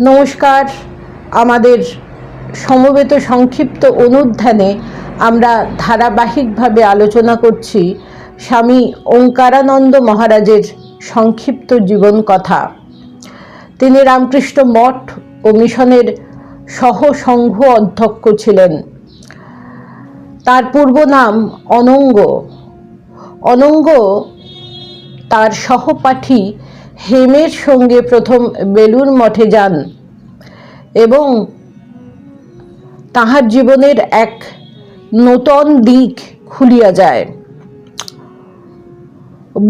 নমস্কার। আমাদের সমবেত সংক্ষিপ্ত অনুধ্যানে আমরা ধারাবাহিকভাবে আলোচনা করছি স্বামী ওঙ্কারানন্দ মহারাজের সংক্ষিপ্ত জীবন কথা তিনি রামকৃষ্ণ মঠ ও মিশনের সহ সংঘ অধ্যক্ষ ছিলেন। তার পূর্ব নাম অনঙ্গ। অনঙ্গ তার সহপাঠী হেমের সঙ্গে প্রথম বেলুর মঠে যান এবং তাহার জীবনের এক নূতন দিক খুলিয়া যায়।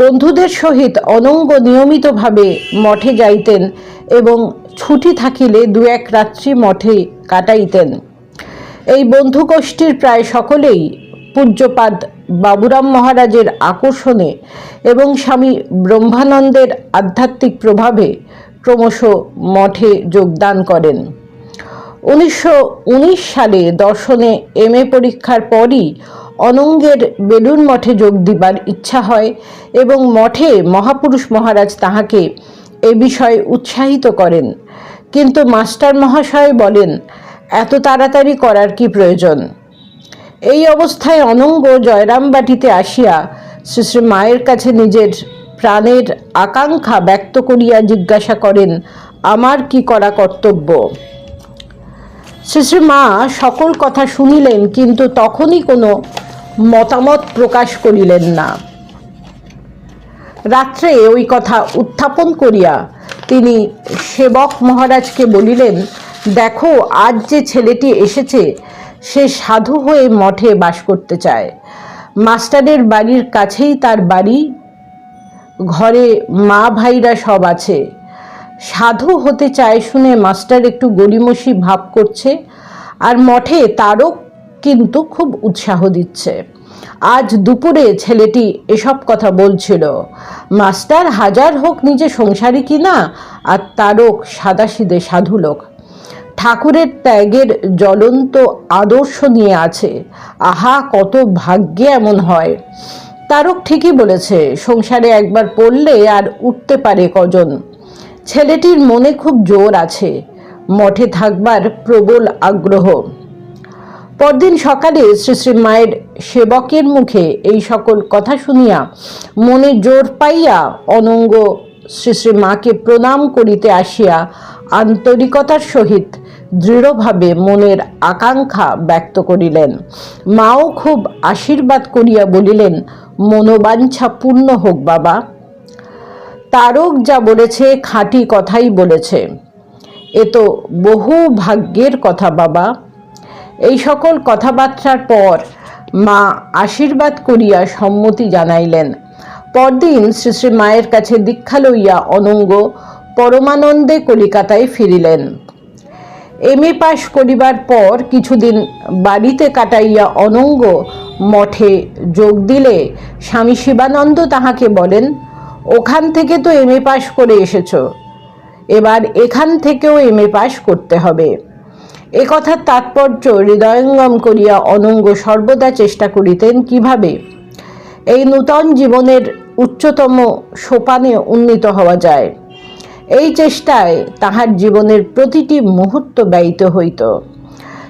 বন্ধুদের সহিত অনঙ্গ নিয়মিতভাবে মঠে যাইতেন এবং ছুটি থাকিলে দু এক রাত্রি মঠে কাটাইতেন। এই বন্ধুগোষ্ঠীর প্রায় সকলেই পূজ্যপাদ বাবুরাম মহারাজের আকর্ষণে এবং স্বামী ব্রহ্মানন্দের আধ্যাত্মিক প্রভাবে ক্রমশ মঠে যোগদান করেন। উনিশশো উনিশ সালে দর্শনে এম এ পরীক্ষার পরই অনঙ্গের বেলুন মঠে যোগ দিবার ইচ্ছা হয় এবং মঠে মহাপুরুষ মহারাজ তাহাকে এ বিষয়ে উৎসাহিত করেন। কিন্তু মাস্টার মহাশয় বলেন, এত তাড়াতাড়ি করার কি প্রয়োজন? এই অবস্থায় অনঙ্গ জয়রামবাটিতে আসিয়া শ্রী মায়ের কাছে নিজের প্রাণের আকাঙ্ক্ষা ব্যক্ত করিয়া জিজ্ঞাসা করেন, আমার কি করা কর্তব্য? শ্রী শ্রী মা সকল কথা শুনিলেন, কিন্তু তখনই কোনো মতামত প্রকাশ করিলেন না। রাত্রে ওই কথা উত্থাপন করিয়া তিনি সেবক মহারাজকে বলিলেন, দেখো, আজ যে ছেলেটি এসেছে সে সাধু হয়ে মঠে বাস করতে চায়। মাস্টারের বাড়ির কাছেই তার বাড়ি। ঘরে মা ভাইরা সব আছে। সাধু হতে চায় শুনে মাস্টার একটু গড়িমসি ভাব করছে আর মঠে তারও কিন্তু খুব উৎসাহ দিচ্ছে। আজ দুপুরে ছেলেটি এসব কথা বলছিল। মাস্টার হাজার হোক নিজে সংসারী কিনা আর তারক সাদাসিদে সাধু লোক ঠাকুরের ত্যাগের জ্বলন্ত আদর্শ নিয়ে আছে। আহা, কত ভাগ্যে এমন হয়। তারক ঠিকই বলেছে, সংসারে একবার পড়লে আর উঠতে পারে কজন। ছেলেটির মনে খুব জোর আছে, মঠে থাকবার প্রবল আগ্রহ। পরদিন সকালে শ্রী শ্রী মায়ের সেবকের মুখে এই সকল কথা শুনিয়া মনে জোর পাইয়া অনঙ্গ শ্রী শ্রী মাকে প্রণাম করিতে আসিয়া আন্তরিকতার সহিত দৃঢ়ভাবে মনের আকাঙ্ক্ষা ব্যক্ত করিলেন। মাও খুব আশীর্বাদ করিয়া বলিলেন, মনোবাঞ্ছা পূর্ণ হোক বাবা। তারক যা বলেছে, খাঁটি কথাই বলেছে। এ তো বহু ভাগ্যের কথা বাবা। এই সকল কথাবার্তার পর মা আশীর্বাদ করিয়া সম্মতি জানাইলেন। পরদিন শ্রী শ্রী মায়ের কাছে দীক্ষা লইয়া অনঙ্গ পরমানন্দে কলিকাতায় ফিরিলেন। এম এ পাশ করিবার পর কিছুদিন বাড়িতে কাটাইয়া অনঙ্গ মঠে যোগ দিলে স্বামী শিবানন্দ তাহাকে বলেন, ওখান থেকে তো এম এ পাশ করে এসেছ। এবার এখান থেকেও এম এ পাশ করতে হবে। এ কথার তাৎপর্য হৃদয়ঙ্গম করিয়া অনঙ্গ সর্বদা চেষ্টা করিতেন কীভাবে? এই নূতন জীবনের উচ্চতম সোপানে উন্নীত হওয়া যায়। এই চেষ্টায় তাহার জীবনের প্রতিটি মুহূর্ত ব্যয়িত হইত।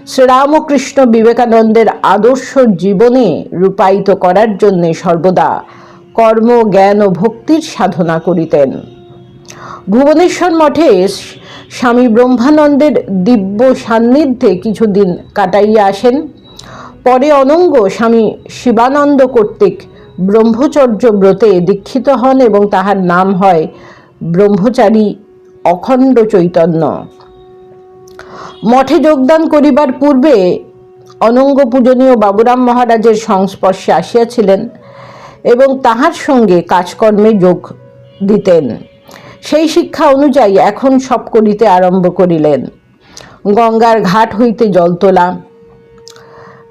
শ্রীরামকৃষ্ণ বিবেকানন্দের আদর্শ জীবনে রূপায়িত করার জন্যে সর্বদা কর্ম, জ্ঞান ও ভক্তির সাধনা করিতেন। ভুবনেশ্বর মঠে স্বামী ব্রহ্মানন্দের দিব্য সান্নিধ্যে কিছুদিন কাটাইয়া আসেন। পরে অনঙ্গ স্বামী শিবানন্দ কর্তৃক ব্রহ্মচর্য ব্রতে দীক্ষিত হন এবং তাহার নাম হয় ব্রহ্মচারী অখণ্ড চৈতন্য। মঠে যোগদান করিবার পূর্বে অনঙ্গ পূজনীয় বাবুরাম মহারাজের সংস্পর্শে আসিয়াছিলেন এবং তাহার সঙ্গে কাজকর্মে যোগ দিতেন। সেই শিক্ষা অনুযায়ী এখন সব করিতে আরম্ভ করিলেন। গঙ্গার ঘাট হইতে জল তোলা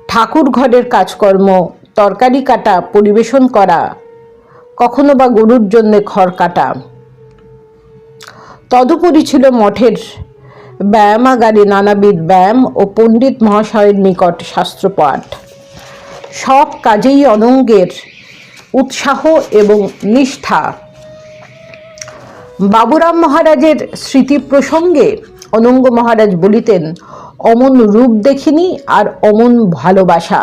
ঠাকুর ঘরের কাজকর্ম তরকারি কাটা, পরিবেশন করা, কখনো বা গরুর জন্যে খড় কাটা। তদুপরি ছিল মঠের ব্যায়ামাগারে নানাবিধ ব্যায়াম ও পণ্ডিত মহাশয়ের নিকট শাস্ত্রপাঠ। সব কাজেই অনঙ্গের উৎসাহ এবং নিষ্ঠা। বাবুরাম মহারাজের স্মৃতি প্রসঙ্গে অনঙ্গ মহারাজ বলিতেন, অমন রূপ দেখিনি আর অমন ভালোবাসা।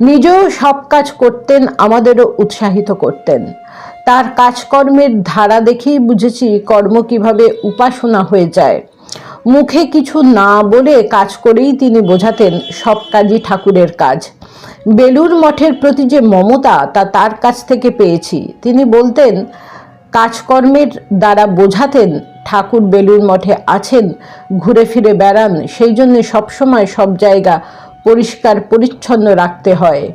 নিজেও সব কাজ করতেন, আমাদেরও উৎসাহিত করতেন। তার কাজকর্মের ধারা দেখেই বুঝেছি কর্ম কীভাবে উপাসনা হয়ে যায়। মুখে কিছু না বলে কাজ করেই তিনি বোঝাতেন সব কাজই ঠাকুরের কাজ। বেলুর মঠের প্রতি যে মমতা, তা তার কাছ থেকে পেয়েছি। তিনি বলতেন, কাজকর্মের দ্বারা বোঝাতেন ঠাকুর বেলুর মঠে আছেন, ঘুরে ফিরে বেড়ান, সেই জন্য সবসময় সব জায়গা পরিষ্কার পরিচ্ছন্ন রাখতে হয়।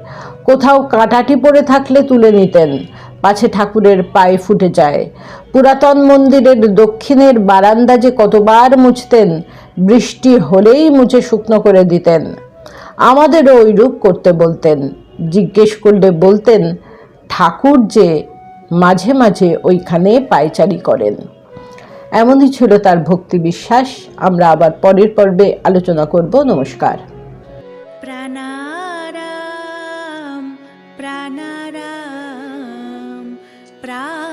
কোথাও কাঁটাটি পড়ে থাকলে তুলে নিতেন। পাছে ঠাকুরের পায়ে ফুটে যায়। পুরাতন মন্দিরের দক্ষিণের বারান্দা যে কতবার মুছতেন, বৃষ্টি হলেই মুছে শুকনো করে দিতেন। আমাদেরও ওইরূপ করতে বলতেন। জিজ্ঞেস করলে বলতেন, ঠাকুর যে মাঝে মাঝে ওইখানে পায়চারি করেন। এমনই ছিল তার ভক্তি বিশ্বাস। আমরা আবার পরের পর্বে আলোচনা করব। নমস্কার। प्राणाराम प्राणाराम प्राणा